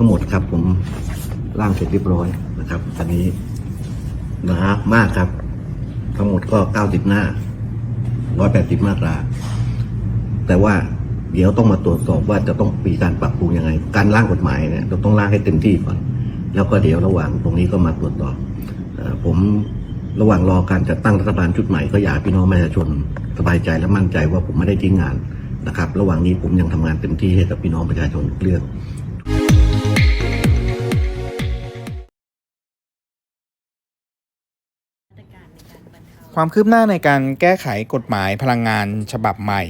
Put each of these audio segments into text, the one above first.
ทั้งหมดครับ ผมร่างเสร็จเรียบร้อยนะครับตอนนี้หนามากครับ ทั้งหมดก็เก้าสิบหน้าร้อยแปดสิบมาตรา แต่ว่าเดี๋ยวต้องมาตรวจสอบว่าจะต้องมีการปรับปรุงยังไง การร่างกฎหมายเนี่ยเราต้องร่างให้เต็มที่ก่อน แล้วก็เดี๋ยวระหว่างตรงนี้ก็มาตรวจสอบผมระหว่างรอการจัดตั้งรัฐบาลชุดใหม่ก็อยากพี่น้องประชาชนสบายใจและมั่นใจว่าผมไม่ได้ทิ้งงานนะครับ ระหว่างนี้ผมยังทำงานเต็มที่ให้กับพี่น้องประชาชนทุกเรื่อง ความคืบหน้าในการแก้ไขกฎหมายพลังงานฉบับใหม่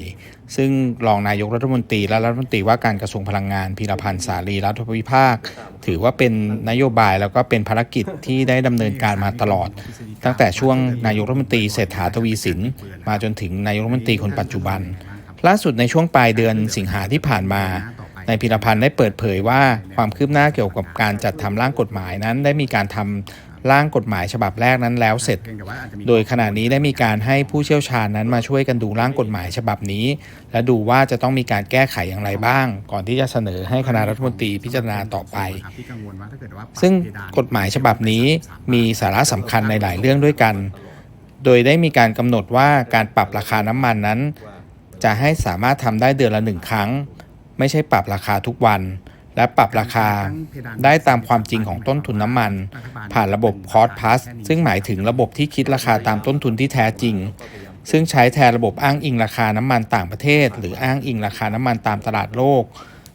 ซึ่งรองนายกรัฐมนตรีและรัฐมนตรีว่าการกระทรวงพลังงานพีรพันธ์สารีรัฐวิภาค ถือว่าเป็นนโยบายแล้วก็เป็นภารกิจที่ได้ดำเนินการมาตลอด ตั้งแต่ช่วงนายกรัฐมนตรีเศรษฐาทวีสิน มาจนถึงนายกรัฐมนตรีคนปัจจุบัน ล่าสุดในช่วงปลายเดือนสิงหาที่ผ่านมานายพิรพันธ์ได้เปิดเผยว่าความคืบหน้าเกี่ยวกับการจัดทำร่างกฎหมายนั้นได้มีการทำ ร่างกฎหมายฉบับแรกนั้นแล้วเสร็จ โดยขณะนี้ได้มีการให้ผู้เชี่ยวชาญนั้นมาช่วยกันดูร่างกฎหมายฉบับนี้ และดูว่าจะต้องมีการแก้ไขอย่างไรบ้าง ก่อนที่จะเสนอให้คณะรัฐมนตรีพิจารณาต่อไป ซึ่งกฎหมายฉบับนี้มีสาระสำคัญในหลายเรื่องด้วยกัน โดยได้มีการกำหนดว่าการปรับราคาน้ำมันนั้น จะให้สามารถทำได้เดือนละหนึ่งครั้ง ไม่ใช่ปรับราคาทุกวัน และปรับราคาได้ตามความจริงของต้นทุนน้ำมัน ผ่านระบบ Cost Plus ซึ่งหมายถึงระบบที่คิดราคาตามต้นทุนที่แท้จริง ซึ่งใช้แทนระบบอ้างอิงราคาน้ำมันต่างประเทศ หรืออ้างอิงราคาน้ำมันตามตลาดโลก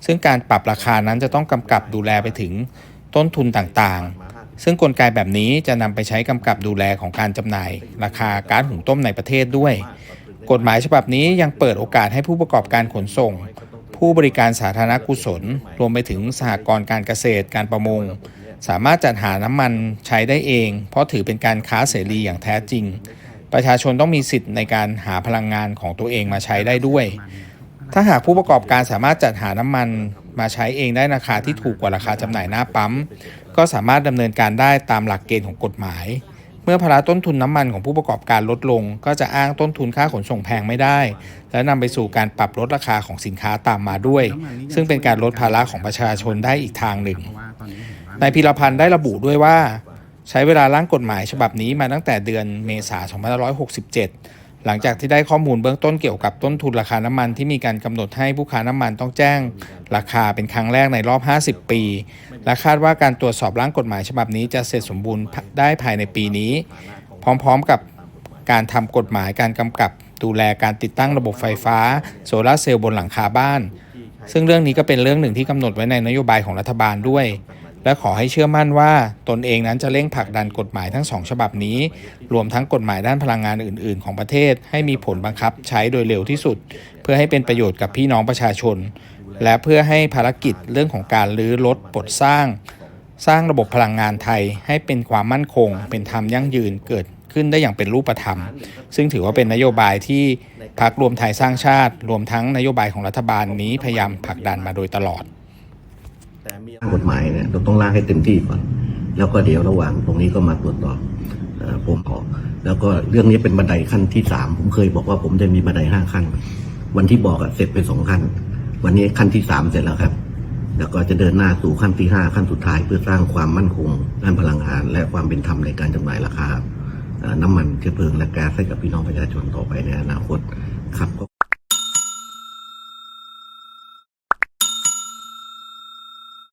ซึ่งการปรับราคานั้นจะต้องกำกับดูแลไปถึงต้นทุนต่างๆ ซึ่งกลไกแบบนี้จะนำไปใช้กำกับดูแลของการจำหน่าย ราคาก๊าซหุงต้มในประเทศด้วย กฎหมายฉบับนี้ยังเปิดโอกาสให้ผู้ประกอบการขนส่ง ผู้บริการสาธารณกุศล รวมไปถึงสหกรณ์การเกษตรการประมง สามารถจัดหาน้ำมันใช้ได้เอง เพราะถือเป็นการค้าเสรีอย่างแท้จริง ประชาชนต้องมีสิทธิ์ในการหาพลังงานของตัวเองมาใช้ได้ด้วย ถ้าหากผู้ประกอบการสามารถจัดหาน้ำมันมาใช้เองได้ราคาที่ถูกกว่าราคาจำหน่ายหน้าปั๊ม ก็สามารถดำเนินการได้ตามหลักเกณฑ์ของกฎหมาย เมื่อภาระต้นทุนน้ำมันของผู้ประกอบการลดลง ก็จะอ้างต้นทุนค่าขนส่งแพงไม่ได้ และนำไปสู่การปรับลดราคาของสินค้าตามมาด้วย ซึ่งเป็นการลดภาระของประชาชนได้อีกทางหนึ่งนายพิรพันธ์ได้ระบุด้วยว่า ใช้เวลาร่างกฎหมายฉบับนี้มาตั้งแต่เดือนเมษายน2567 หลังจากที่ได้ข้อมูลเบื้องต้นเกี่ยวกับต้นทุนราคาน้ำมันที่มีการกำหนดให้ผู้ค้าน้ำมันต้องแจ้ง ราคาเป็นครั้งแรกในรอบ 50 ปี และคาดว่าการตรวจสอบร่างกฎหมายฉบับนี้จะเสร็จสมบูรณ์ได้ภายในปีนี้ พร้อมๆกับการทำกฎหมายการกำกับดูแลการติดตั้งระบบไฟฟ้า โซลาเซลล์บนหลังคาบ้าน ซึ่งเรื่องนี้ก็เป็นเรื่องหนึ่งที่กำหนดไว้ในนโยบายของรัฐบาลด้วย และขอให้เชื่อมั่นว่าตนเองนั้นจะเร่งผลักดันกฎหมายทั้งสองฉบับนี้ รวมทั้งกฎหมายด้านพลังงานอื่น ๆ ของประเทศ ให้มีผลบังคับใช้โดยเร็วที่สุด เพื่อให้เป็นประโยชน์กับพี่น้องประชาชน และเพื่อให้ภารกิจเรื่องของการรื้อรถปลดสร้าง สร้างระบบพลังงานไทย ให้เป็นความมั่นคง เป็นธรรมยั่งยืนเกิดขึ้นได้อย่างเป็นรูปธรรม ซึ่งถือว่าเป็นนโยบายที่พรรครวมไทยสร้างชาติ รวมทั้งนโยบายของรัฐบาลนี้พยายามผลักดันมาโดยตลอด กฎหมายเนี่ยเราต้องร่างให้เต็มที่ก่อน แล้วก็เดี๋ยวระหว่างตรงนี้ก็มาตรวจสอบผมขอแล้วก็เรื่องนี้เป็นบันไดขั้นที่สามผมเคยบอกว่าผมจะมีบันไดห้าขั้น วันที่บอกอะเสร็จไปสองขั้น วันนี้ขั้นที่สามเสร็จแล้วครับ แล้วก็จะเดินหน้าสู่ขั้นที่ห้าขั้นสุดท้ายเพื่อสร้างความมั่นคงด้านพลังงาน และความเป็นธรรมในการจำหน่ายราคา น้ำมันเชื้อเพลิงและแก๊สให้กับพี่น้องประชาชนต่อไปในอนาคตครับ